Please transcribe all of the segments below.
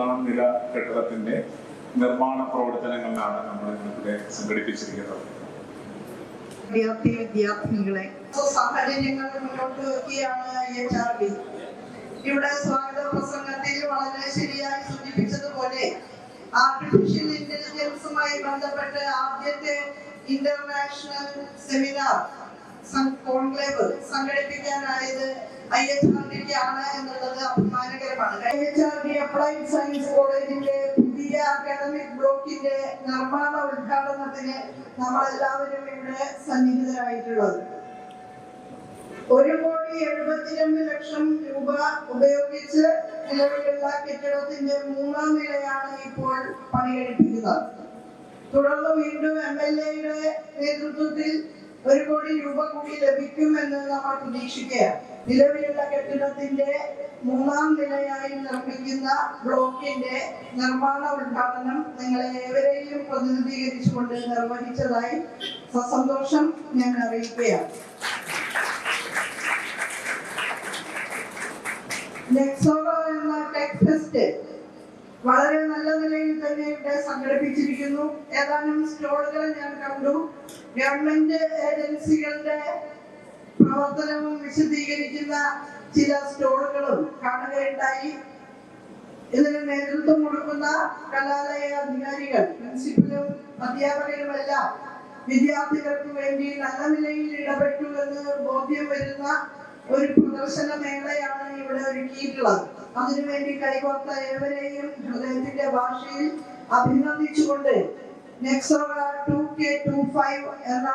മൂന്നാം നില കെട്ടിടത്തിന്റെ നിർമ്മാണ പ്രവർത്തനങ്ങളിലാണ് നമ്മൾ ഇവിടെ സംഘടിപ്പിച്ചിരിക്കുന്നത്. വിദ്യാർത്ഥി വിദ്യാർത്ഥിനികളെ. സാഹചര്യങ്ങൾ മുന്നോട്ട് വെക്കുകയാണ് എച്ച് ആർ ഡി. ഇവിടെ സ്വാഗത പ്രസംഗത്തിൽ വളരെ ശരിയായി സൂചിപ്പിച്ചതുപോലെ ആർട്ടിഫിഷ്യൽ ഇന്റലിജൻസുമായി ബന്ധപ്പെട്ട് ആദ്യത്തെ ഇന്റർനാഷണൽ സെമിനാർ കോൺക്ലേവ് സംഘടിപ്പിക്കാനായത് ഐ എച്ച് ആർ ഡിക്ക് ആണ് എന്നുള്ളത് അഭിമാനകരമാണ്. I H R D applied science കോളേജിന്റെ പുതിയ അക്കാദമിക് ബ്ലോക്കിന്റെ നിർമ്മാണ ഉദ്ഘാടനത്തിന് നമ്മൾ എല്ലാവരും ഇവിടെ സന്നിഹിതരായിട്ടുള്ളത്. ഒരു കോടി എഴുപത്തിരണ്ട് ലക്ഷം രൂപ ഉപയോഗിച്ച് നിലവിലുള്ള കെട്ടിടത്തിന്റെ മൂന്നാം നിലയാണ് ഇപ്പോൾ പണികഴിപ്പിക്കുന്നത് തുടർന്ന് വീണ്ടും എം എൽ എയുടെ നേതൃത്വത്തിൽ ഒരു കോടി രൂപ കൂടി ലഭിക്കുമെന്ന് നമ്മൾ പ്രതീക്ഷിക്കുകയാണ് നിലവിലുള്ള കെട്ടിടത്തിന്റെ മൂന്നാം നിലയായി നിർമ്മിക്കുന്ന ബ്ലോക്കിന്റെ നിർമ്മാണ ഉദ്ഘാടനം നിങ്ങളെ ഏവരെയും പ്രതിനിധീകരിച്ചുകൊണ്ട് നിർവഹിച്ചതായി സസന്തോഷം ഞാൻ അറിയിക്കുകയാണ്. നെക്സോറ എന്ന ടെക് ഫെസ്റ്റ് വളരെ നല്ല നിലയിൽ തന്നെ ഇവിടെ സംഘടിപ്പിച്ചിരിക്കുന്നു. ഏതാനും സ്റ്റോളുകൾ ഞാൻ കണ്ടു. ഗവൺമെന്റ് ഏജൻസികളുടെ പ്രവർത്തനവും വിശദീകരിക്കുന്ന ചില സ്റ്റോളുകളും കാണുകയുണ്ടായി. ഇതിന് നേതൃത്വം കൊടുക്കുന്ന കലാലയ അധികാരികൾ പ്രിൻസിപ്പലും അധ്യാപകരുമെല്ലാം വിദ്യാർത്ഥികൾക്ക് വേണ്ടി നല്ല നിലയിൽ ഇടപെട്ടു എന്ന് ബോധ്യം വരുന്ന ഒരു പ്രദർശന മേളയാണ് ഇവിടെ ഒരുക്കിയിട്ടുള്ളത്. അതിനുവേണ്ടി കൈകോർത്ത ഏവരെയും ഹൃദയത്തിന്റെ ഭാഷയിൽ അഭിനന്ദിച്ചുകൊണ്ട് എന്ന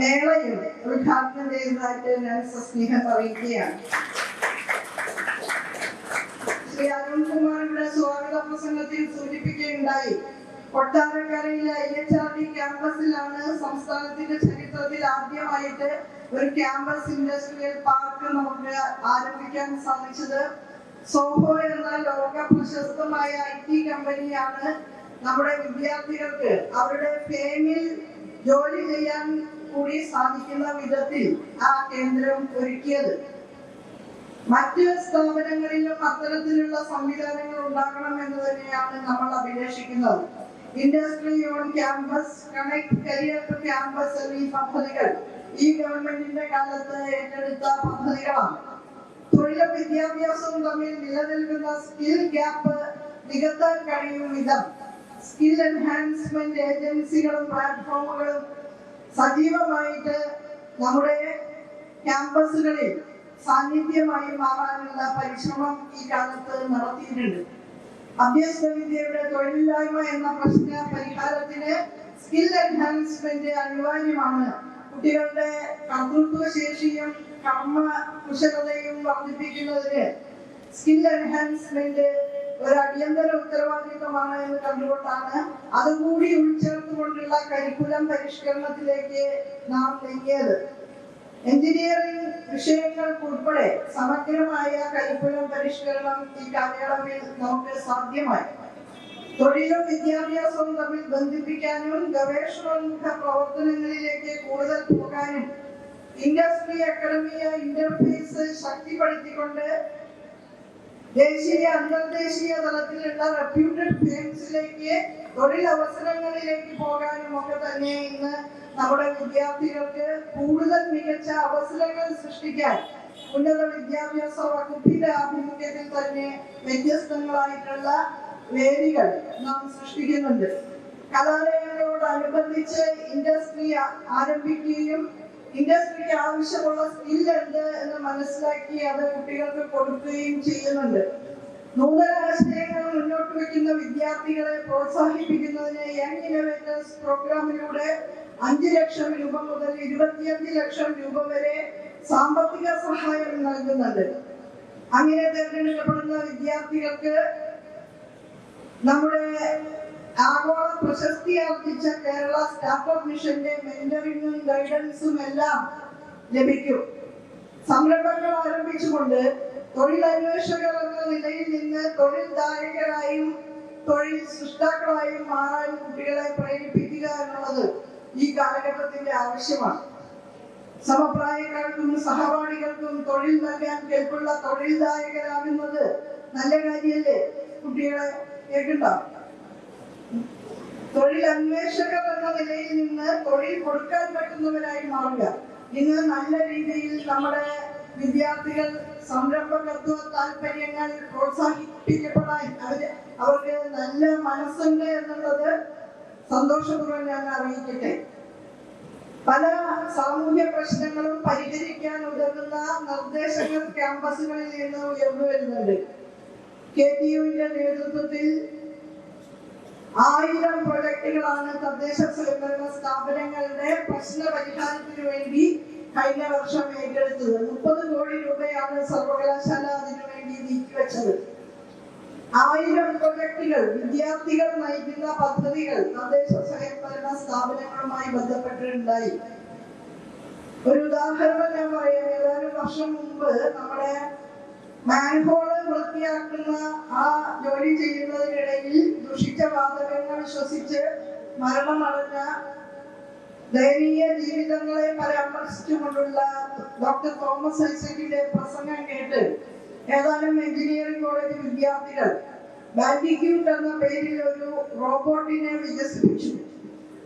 മേളയും ഉദ്ഘാടനം ചെയ്തതായിട്ട് ഞാൻ സസ്നേഹം അറിയിക്കുകയാണ്. ശ്രീ അരുൺകുമാറിന്റെ സ്വാഗത പ്രസംഗത്തിൽ സൂചിപ്പിക്കുകയുണ്ടായി. കൊട്ടാരക്കരയിലെ ഐ എച്ച് ആർ ഡി ക്യാമ്പസിലാണ് സംസ്ഥാനത്തിന്റെ ചരിത്രത്തിൽ ആദ്യമായിട്ട് ഒരു ക്യാമ്പസ് ഇൻഡസ്ട്രിയൽ പാർക്ക് നമുക്ക് ആരംഭിക്കാൻ സാധിച്ചത്. സോഹോ എന്ന ലോക പ്രശസ്തമായ ഐ ടി കമ്പനിയാണ് നമ്മുടെ വിദ്യാർത്ഥികൾക്ക് അവരുടെ ഫേമിൽ ജോലി ചെയ്യാൻ കൂടി സാധിക്കുന്ന വിധത്തിൽ ആ കേന്ദ്രം ഒരുക്കിയത്. മറ്റ് സ്ഥാപനങ്ങളിലും അത്തരത്തിലുള്ള സംവിധാനങ്ങൾ ഉണ്ടാകണം എന്ന് തന്നെയാണ് നമ്മൾ അഭിലഷിക്കുന്നത്. Industry on campus connect career to campus എന്നീ പദ്ധതികൾ ഈ ഗവൺമെന്റിന്റെ കാലത്ത് ഏറ്റെടുത്ത പദ്ധതികളാണ്. തൊഴിലും വിദ്യാഭ്യാസവും തമ്മിൽ നിലനിൽക്കുന്ന സ്കിൽ ഗ്യാപ്പ് നികത്താൻ കഴിയും വിധം. സ്കിൽ എൻഹാൻസ്മെന്റ് ഏജൻസികളും പ്ലാറ്റ്ഫോമുകളും സജീവമായിട്ട് നമ്മുടെ ക്യാമ്പസുകളിൽ സാന്നിധ്യമായി മാറാനുള്ള പരിശ്രമം ഈ കാലത്ത് നടത്തിയിട്ടുണ്ട്. അഭ്യസ്ത വിദ്യയുടെ തൊഴിലില്ലായ്മ എന്ന പ്രശ്ന പരിഹാരത്തിന് സ്കിൽ എൻഹാൻസ്മെന്റ് അനിവാര്യമാണ്. കുട്ടികളുടെ കർത്തൃത്വ ശേഷിയും കർമ്മ കുശലതയും വർദ്ധിപ്പിക്കുന്നതിന് സ്കിൽ എൻഹാൻസ്മെന്റ് ഒരു അടിയന്തര ഉത്തരവാദിത്വമാണ് എന്ന് കണ്ടുകൊണ്ടാണ് അതുകൂടി ഉൾച്ചേർത്തുകൊണ്ടുള്ള കരിക്കുലം പരിഷ്കരണത്തിലേക്ക് നാം നീങ്ങിയത്. എഞ്ചിനീയറിംഗ് വിഷയങ്ങൾക്കുൾപ്പെടെ സമഗ്രമായ കരിക്കുലം പരിഷ്കരണം ഈ കാലയളവിൽ നമുക്ക് സാധ്യമായി. തൊഴിലും വിദ്യാഭ്യാസവും തമ്മിൽ ബന്ധിപ്പിക്കാനും ഗവേഷണോന്മുഖ പ്രവർത്തനങ്ങളിലേക്ക് കൂടുതൽ പോകാനും ഇൻഡസ്ട്രി അക്കാഡമിയ ഇന്റർഫേസ് ശക്തിപ്പെടുത്തിക്കൊണ്ട് ദേശീയ അന്തർദേശീയ തലത്തിലുള്ള റെപ്യൂട്ടഡ് ഫേംസിലേക്ക് തൊഴിലവസരങ്ങളിലേക്ക് പോകാനും ഒക്കെ തന്നെ ഇന്ന് നമ്മുടെ വിദ്യാർത്ഥികൾക്ക് കൂടുതൽ മികച്ച അവസരങ്ങൾ സൃഷ്ടിക്കാൻ ഉന്നത വിദ്യാഭ്യാസ വകുപ്പിന്റെ ആഭിമുഖ്യത്തിൽ തന്നെ വ്യത്യസ്തങ്ങളായിട്ടുള്ള വേദികൾ നാം സൃഷ്ടിക്കുന്നുണ്ട്. കലാലയങ്ങളോടനുബന്ധിച്ച് ഇൻഡസ്ട്രി ആരംഭിക്കുകയും ഇൻഡസ്ട്രിക്ക് ആവശ്യമുള്ള സ്കിൽ എന്ത് എന്ന് മനസ്സിലാക്കി അത് കുട്ടികൾക്ക് കൊടുക്കുകയും ചെയ്യുന്നുണ്ട്. നൂതന ആശയങ്ങൾ മുന്നോട്ട് വയ്ക്കുന്ന വിദ്യാർത്ഥികളെ പ്രോത്സാഹിപ്പിക്കുന്നതിന് യങ് ഇന്നോവേറ്റേഴ്സ് പ്രോഗ്രാമിലൂടെ അഞ്ച് ലക്ഷം രൂപ മുതൽ ഇരുപത്തിയഞ്ച് ലക്ഷം രൂപ വരെ സാമ്പത്തിക സഹായം നൽകുന്നുണ്ട്. അങ്ങനെ തെരഞ്ഞെടുക്കപ്പെടുന്ന വിദ്യാർത്ഥികൾക്ക് നമ്മുടെ ആഗോള പ്രശസ്തി ആർജിച്ച കേരള സ്റ്റാർട്ടപ്പ് മിഷന്റെ മെന്ററിങ്ങും ഗൈഡൻസും എല്ലാം ലഭിക്കും. സംരംഭങ്ങൾ ആരംഭിച്ചുകൊണ്ട് തൊഴിലന്വേഷകർ എന്ന നിലയിൽ നിന്ന് തൊഴിൽദായകരായും തൊഴിൽ സൃഷ്ടാക്കളായും മാറാൻ കുട്ടികളെ പ്രേരിപ്പിക്കുക എന്നുള്ളത് ഈ കാലഘട്ടത്തിന്റെ ആവശ്യമാണ്. സമപ്രായക്കാർക്കും സഹപാഠികൾക്കും തൊഴിൽ നൽകാൻ കേൾക്കുള്ള തൊഴിൽദായകരാകുന്നത് നല്ല കാര്യമല്ലേ കുട്ടികളെ കേൾക്കണ്ടോ തൊഴിൽ അന്വേഷകർ എന്ന നിലയിൽ നിന്ന് തൊഴിൽ കൊടുക്കാൻ പറ്റുന്നവരായി മാറുക. ഇന്ന് നല്ല രീതിയിൽ നമ്മുടെ വിദ്യാർത്ഥികൾ സംരംഭകത്വ താല്പര്യങ്ങൾ പ്രോത്സാഹിപ്പിക്കപ്പെടാൻ അവർ അവർക്ക് നല്ല മനസ്സുണ്ട് എന്നുള്ളത് സന്തോഷപൂർവം ഞാൻ അറിയിക്കട്ടെ. പല സാമൂഹ്യ പ്രശ്നങ്ങളും പരിഹരിക്കാൻ ഉതകുന്ന നിർദ്ദേശങ്ങൾ ക്യാമ്പസുകളിൽ നിന്ന് ഉയർന്നു വരുന്നുണ്ട്. കെ ടി യുവിന്റെ നേതൃത്വത്തിൽ ആയിരം പ്രൊജക്ടുകളാണ് തദ്ദേശ സ്വയംഭരണ സ്ഥാപനങ്ങളുടെ പ്രശ്ന പരിഹാരത്തിന് വേണ്ടി കഴിഞ്ഞ വർഷം ഏറ്റെടുത്തത്. മുപ്പത് കോടി രൂപയാണ് സർവകലാശാല അതിനു വേണ്ടി നീക്കിവെച്ചത്. ആയിരം പ്രൊജക്ടുകൾ വിദ്യാർത്ഥികൾ നയിക്കുന്ന പദ്ധതികൾ തദ്ദേശ സ്വയംഭരണ സ്ഥാപനങ്ങളുമായി ബന്ധപ്പെട്ടിട്ടുണ്ടായി. ഒരു ഉദാഹരണം ഞാൻ പറയാം. ഏതാനും വർഷം മുമ്പ് നമ്മുടെ മാൻഹോൾ വൃത്തിയാക്കുന്ന ആ ജോലി ചെയ്യുന്നതിനിടയിൽ ദുഷിച്ച വാതകങ്ങൾ ശ്വസിച്ച് മരണമടഞ്ഞ ദയനീയ ജീവിതങ്ങളെ പരാമർശിച്ചുകൊണ്ടുള്ള ഡോക്ടർ തോമസ് ഐസക്കിന്റെ പ്രസംഗം കേട്ട് ഏതാനും എഞ്ചിനീയറിംഗ് കോളേജ് വിദ്യാർത്ഥികൾ ബാൻഡിക്യൂട്ട് എന്ന പേരിൽ ഒരു റോബോട്ടിനെ വികസിപ്പിച്ചു.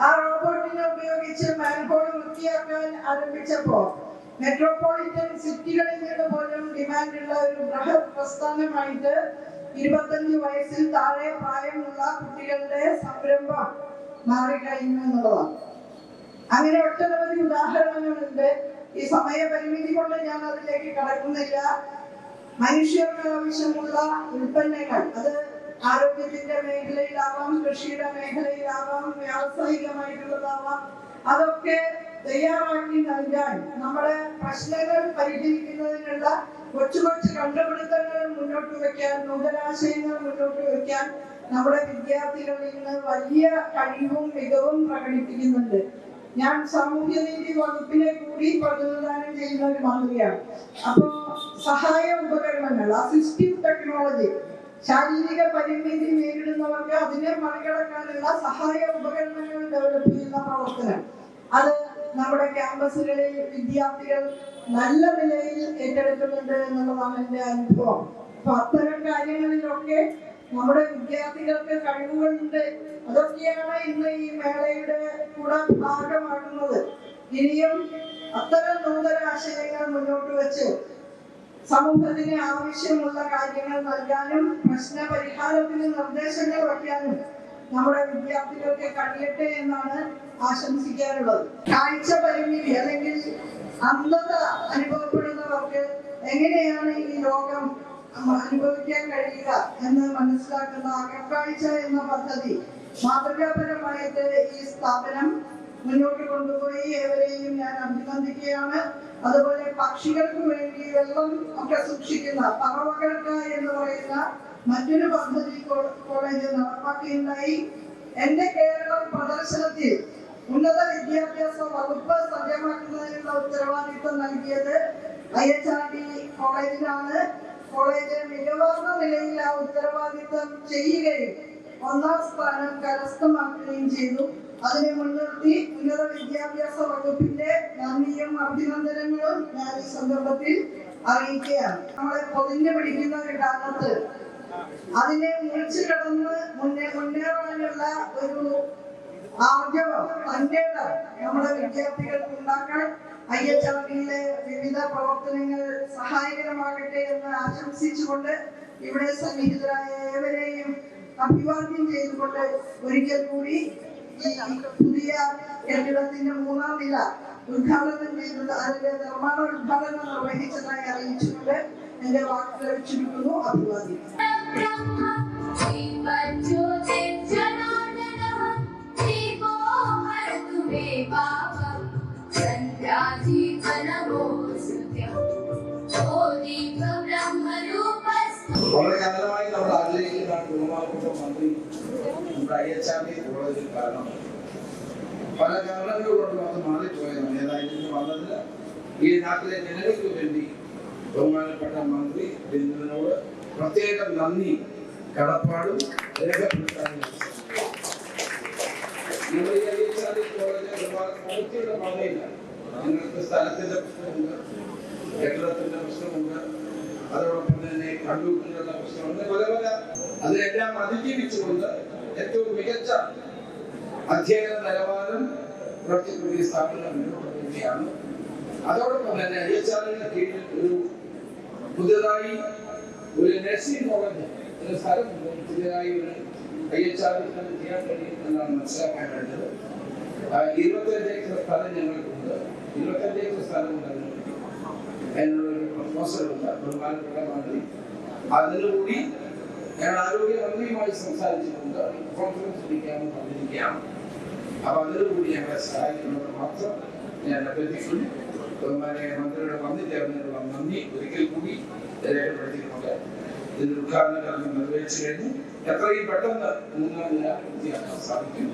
ആ റോബോട്ടിനെ ഉപയോഗിച്ച് മാൻഹോൾ വൃത്തിയാക്കാൻ ആരംഭിച്ചപ്പോൾ മെട്രോപൊളിറ്റൻ സിറ്റികളിൽ നിന്ന് പോലും ഡിമാൻഡുള്ള ഒരു ബൃഹത് പ്രസ്ഥാനമായിട്ട് ഇരുപത്തഞ്ച് വയസ്സിൽ താഴെ പ്രായമുള്ള കുട്ടികളുടെ സംരംഭം മാറിക്കഴിഞ്ഞു എന്നുള്ളതാണ്. അങ്ങനെ ഒട്ടനവധി ഉദാഹരണങ്ങളുണ്ട്. ഈ സമയപരിമിതി കൊണ്ട് ഞാൻ അതിലേക്ക് കടക്കുന്നില്ല. മനുഷ്യർക്ക് ആവശ്യമുള്ള ഉൽപ്പന്നങ്ങൾ അത് ആരോഗ്യത്തിന്റെ മേഖലയിലാവാം കൃഷിയുടെ മേഖലയിലാവാം വ്യാവസായികമായിട്ടുള്ളതാവാം അതൊക്കെ തയ്യാറാക്കി നൽകാൻ നമ്മുടെ പ്രശ്നങ്ങൾ പരിഹരിക്കുന്നതിനുള്ള കൊച്ചു കൊച്ചു കണ്ടുപിടുത്തങ്ങൾ മുന്നോട്ട് വയ്ക്കാൻ നൂതനാശയങ്ങൾ മുന്നോട്ട് വയ്ക്കാൻ നമ്മുടെ വിദ്യാർത്ഥികൾ ഇന്ന് വലിയ കഴിവും മികവും പ്രകടിപ്പിക്കുന്നുണ്ട്. ഞാൻ സാമൂഹ്യനീതി വകുപ്പിനെ കൂടി പ്രതിനിധാനം ചെയ്യുന്ന ഒരു മാതൃകയാണ്. അപ്പോ സഹായ ഉപകരണങ്ങൾ അസിസ്റ്റീവ് ടെക്നോളജി ശാരീരിക പരിമിതി നേരിടുന്നവർക്ക് അതിനെ മറികടക്കാനുള്ള സഹായ ഉപകരണങ്ങൾ ഡെവലപ്പ് ചെയ്യുന്ന പ്രവർത്തനം. അത് നമ്മുടെ ക്യാമ്പസുകളിൽ വിദ്യാർത്ഥികൾ നല്ല നിലയിൽ ഏറ്റെടുക്കുന്നുണ്ട് എന്നുള്ളതാണ് എന്റെ അനുഭവം. അപ്പൊ അത്തരം കാര്യങ്ങളിലൊക്കെ നമ്മുടെ വിദ്യാർത്ഥികൾക്ക് കഴിവുകളുണ്ട്. അതൊക്കെയാണ് ഇന്ന് ഈ മേളയുടെ കൂടെ ഭാഗമാകുന്നത്. ഇനിയും അത്തരം നൂതന ആശയങ്ങൾ മുന്നോട്ട് വെച്ച് സമൂഹത്തിന് ആവശ്യമുള്ള കാര്യങ്ങൾ നൽകാനും പ്രശ്ന പരിഹാരത്തിന് നിർദ്ദേശങ്ങൾ വയ്ക്കാനും നമ്മുടെ വിദ്യാർത്ഥികൾക്ക് കഴിയട്ടെ എന്നാണ് ആശംസിക്കാനുള്ളത്. കാഴ്ച പരിമിതി അല്ലെങ്കിൽ അന്ധത അനുഭവപ്പെടുന്നവർക്ക് എങ്ങനെയാണ് ഈ ലോകം അനുഭവിക്കാൻ കഴിയുക എന്ന് മനസ്സിലാക്കുന്ന അകക്കാഴ്ച എന്ന പദ്ധതി മാതൃകാപരമായിട്ട് ഈ സ്ഥാപനം മുന്നോട്ട് കൊണ്ടുപോയി. ഏവരെയും ഞാൻ അഭിനന്ദിക്കുകയാണ്. അതുപോലെ പക്ഷികൾക്ക് വേണ്ടി വെള്ളം ഒക്കെ സൂക്ഷിക്കുന്ന പറവകൾക്ക് എന്ന് പറയുന്ന മറ്റൊരു പദ്ധതി കോളേജ് നടപ്പാക്കിയുണ്ടായി എന്റെ കേരളം പ്രദർശനത്തിൽ ഉന്നത വിദ്യാഭ്യാസ വകുപ്പ് സജ്ജമാക്കുന്നതിനുള്ള ഉത്തരവാദിത്വം നൽകിയത് ഐ എച്ച് ആർ ഡി കോളേജിനാണ് കോളേജ് മികവാർന്ന നിലയിൽ ആ ഉത്തരവാദിത്വം ചെയ്യുകയും ഒന്നാം സ്ഥാനം കരസ്ഥമാക്കുകയും ചെയ്തു. അതിനെ മുൻനിർത്തി ഉന്നത വിദ്യാഭ്യാസ വകുപ്പിന്റെ നന്ദിയും അഭിനന്ദനങ്ങളും ഞാൻ ഈ സന്ദർഭത്തിൽ അറിയിക്കുകയാണ്. നമ്മളെ പൊതിഞ്ഞു പിടിക്കുന്ന ഒരു കാലത്ത് അതിനെ മുറിച്ചു കടന്ന് മുന്നേ മുന്നേറാനുള്ള ഒരു ആർജവം തന്റെ നമ്മുടെ വിദ്യാർത്ഥികൾക്ക് ഉണ്ടാക്കാൻ ഐ എച്ച് ആർ ഡിയിലെ വിവിധ പ്രവർത്തനങ്ങൾ സഹായകരമാകട്ടെ എന്ന് ആശംസിച്ചുകൊണ്ട് ഇവിടെ സന്നിഹിതരായ ഏവരെയും അഭിവാദ്യം ചെയ്തുകൊണ്ട് ഒരിക്കൽ കൂടി ഈ പുതിയ കെട്ടിടത്തിന്റെ മൂന്നാം നില ഉദ്ഘാടനം ചെയ്തത് അതിന്റെ നിർമ്മാണ ഉദ്ഘാടനം നിർവഹിച്ചതായി അറിയിച്ചുകൊണ്ട് എന്റെ ചുരുക്കുന്നു അഭിവാദ്യം വളരെ കാലമായി നമ്മൾ ആഗ്രഹിക്കുന്നതാണ് ബഹുമാനപ്പെട്ട മന്ത്രി നമ്മുടെ ഐ എച്ച് ആർ ഡി കോളേജിൽ കാരണം പല കാരണങ്ങൾ കൊണ്ട് അത് മാറിപ്പോയതാണ്. ഏതായാലും വന്നതിന് ഈ നാട്ടിലെ ജനങ്ങൾക്ക് വേണ്ടി ബഹുമാനപ്പെട്ട മന്ത്രി ബിന്ദുവിനോട് പ്രത്യേകം നന്ദി കടപ്പാടും രേഖപ്പെടുത്താനും നമ്മുടെ ഈ I H R D college ഒരുപാട് പ്രവൃത്തിയുടെ ഭാഗമില്ല നിങ്ങൾക്ക് സ്ഥലത്തിന്റെ പ്രശ്നമുണ്ട് കെട്ടിടത്തിന്റെ പ്രശ്നമുണ്ട്. അതോടൊപ്പം തന്നെ കണ്ടുകൊണ്ടുള്ള പ്രശ്നമുണ്ട്. പല പല അതിനെല്ലാം അതിജീവിച്ചുകൊണ്ട് ഏറ്റവും മികച്ച അധ്യയന നിലവാരം പ്രവർത്തിക്കുന്ന ഈ സ്ഥാപനം മുന്നോട്ട് പോവുകയാണ് അതോടൊപ്പം തന്നെ ഐ എച്ച് ആറിന്റെ കീഴിൽ ഒരു പുതിയതായി ഒരു നഴ്സിംഗ് കോളേജ് ഒരു സ്ഥലം പുതിയതായി ഒരു ഐ എച്ച് ആർ ചെയ്യാൻ കഴിയും എന്നാണ് മനസ്സിലാക്കാൻ ആ, ഇരുപത്തഞ്ച് ഏക്കർ സ്ഥലം ഞങ്ങൾക്കുണ്ട്. ഇരുപത്തഞ്ച് ഏക്കർ സ്ഥലം ഉണ്ട് അതിന് വേണ്ടി. അതിനുള്ളൊരു പ്രപ്പോസൽ ഉണ്ട് ബഹുമാനപ്പെട്ട മന്ത്രി അതിനുകൂടി ഞങ്ങൾ ആരോഗ്യമന്ത്രിയുമായി സംസാരിച്ചിട്ടുണ്ട്. കോൺഫറൻസ് വിളിക്കാമെന്ന് പറഞ്ഞിരിക്കുകയാണ്. അപ്പൊ അതിനുകൂടി ഞങ്ങളെ സഹായിക്കുന്നത് മാത്രം ഞാൻ അഭ്യർത്ഥിക്കുന്നു. ബഹുമാനെ മന്ത്രിയുടെ വന്നു ചേർന്നതിനുള്ള നന്ദി ഒരിക്കൽ കൂടി രേഖപ്പെടുത്തിയിട്ടുണ്ട്. ഇതിന്റെ ഉദ്ഘാടന കർമ്മം നിർവഹിച്ചു കഴിഞ്ഞു. എത്രയും പെട്ടെന്ന് മൂന്നാം നില പൂർത്തിയാക്കാൻ സാധിക്കും